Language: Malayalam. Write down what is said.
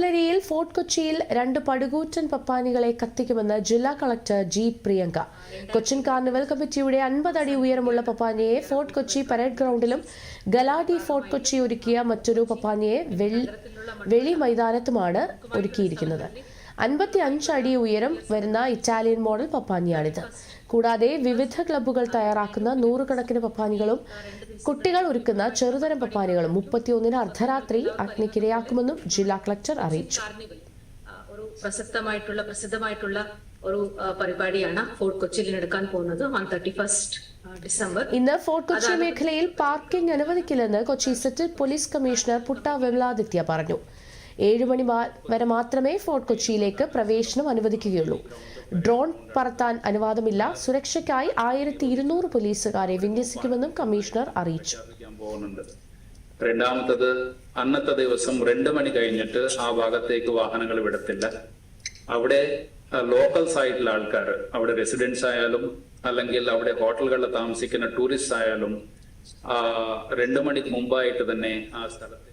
പുലരിയിൽ ഫോർട്ട് കൊച്ചിയിൽ രണ്ട് പടുകൂറ്റൻ പപ്പാനികളെ കത്തിക്കുമെന്ന് ജില്ലാ collector G Priyanka. Cochin carnival കമ്മിറ്റിയുടെ അൻപത് അടി ഉയരമുള്ള പപ്പാനിയെ ഫോർട്ട് കൊച്ചി പരേഡ് ഗ്രൗണ്ടിലും ഗലാഡി ഫോർട്ട് കൊച്ചി ഒരുക്കിയ മറ്റൊരു പപ്പാനിയെ വെളി മൈതാനത്തുമാണ് ഒരുക്കിയിരിക്കുന്നത്. അൻപത്തി അഞ്ച് അടി ഉയരം വരുന്ന ഇറ്റാലിയൻ മോഡൽ പപ്പാനിയാണിത്. കൂടാതെ വിവിധ ക്ലബ്ബുകൾ തയ്യാറാക്കുന്ന നൂറുകണക്കിന് പപ്പാനികളും കുട്ടികൾ ഒരുക്കുന്ന ചെറുതരം പപ്പാനികളും മുപ്പത്തിയൊന്നിന് അർദ്ധരാത്രി അഗ്നിക്കിരയാക്കുമെന്നും ജില്ലാ കളക്ടർ അറിയിച്ചു. ഒരു പ്രസക്തമായിട്ടുള്ള പ്രസിദ്ധമായിട്ടുള്ള ഒരു പരിപാടിയാണ് ഫോർട്ട് കൊച്ചിയിൽ നടക്കാൻ പോകുന്നത്. On thirty first December. ഇന്ന് ഫോർട്ട് കൊച്ചി മേഖലയിൽ പാർക്കിംഗ് അനുവദിക്കില്ലെന്ന് Kochi city police commissioner Putta Vimaladitya പറഞ്ഞു. ഏഴു മണി വരെ മാത്രമേ ഫോർട്ട് കൊച്ചിയിലേക്ക് പ്രവേശനം അനുവദിക്കുകയുള്ളൂ. ഡ്രോൺ പറത്താൻ അനുവാദമില്ല. സുരക്ഷയ്ക്കായി ആയിരത്തി ഇരുന്നൂറ് പോലീസുകാരെ വിന്യസിക്കുമെന്നും കമ്മീഷണർ അറിയിച്ചു. രണ്ടാമത്തത് അന്നത്തെ ദിവസം രണ്ട് മണി കഴിഞ്ഞിട്ട് ആ ഭാഗത്തേക്ക് വാഹനങ്ങൾ വിടത്തില്ല. അവിടെ ലോക്കൽസ് ആയിട്ടുള്ള ആൾക്കാർ അവിടെ റെസിഡൻസ് ആയാലും അല്ലെങ്കിൽ അവിടെ ഹോട്ടലുകളിൽ താമസിക്കുന്ന ടൂറിസ്റ്റ് ആയാലും രണ്ട് മണിക്ക് മുമ്പായിട്ട് തന്നെ ആ സ്ഥലത്ത്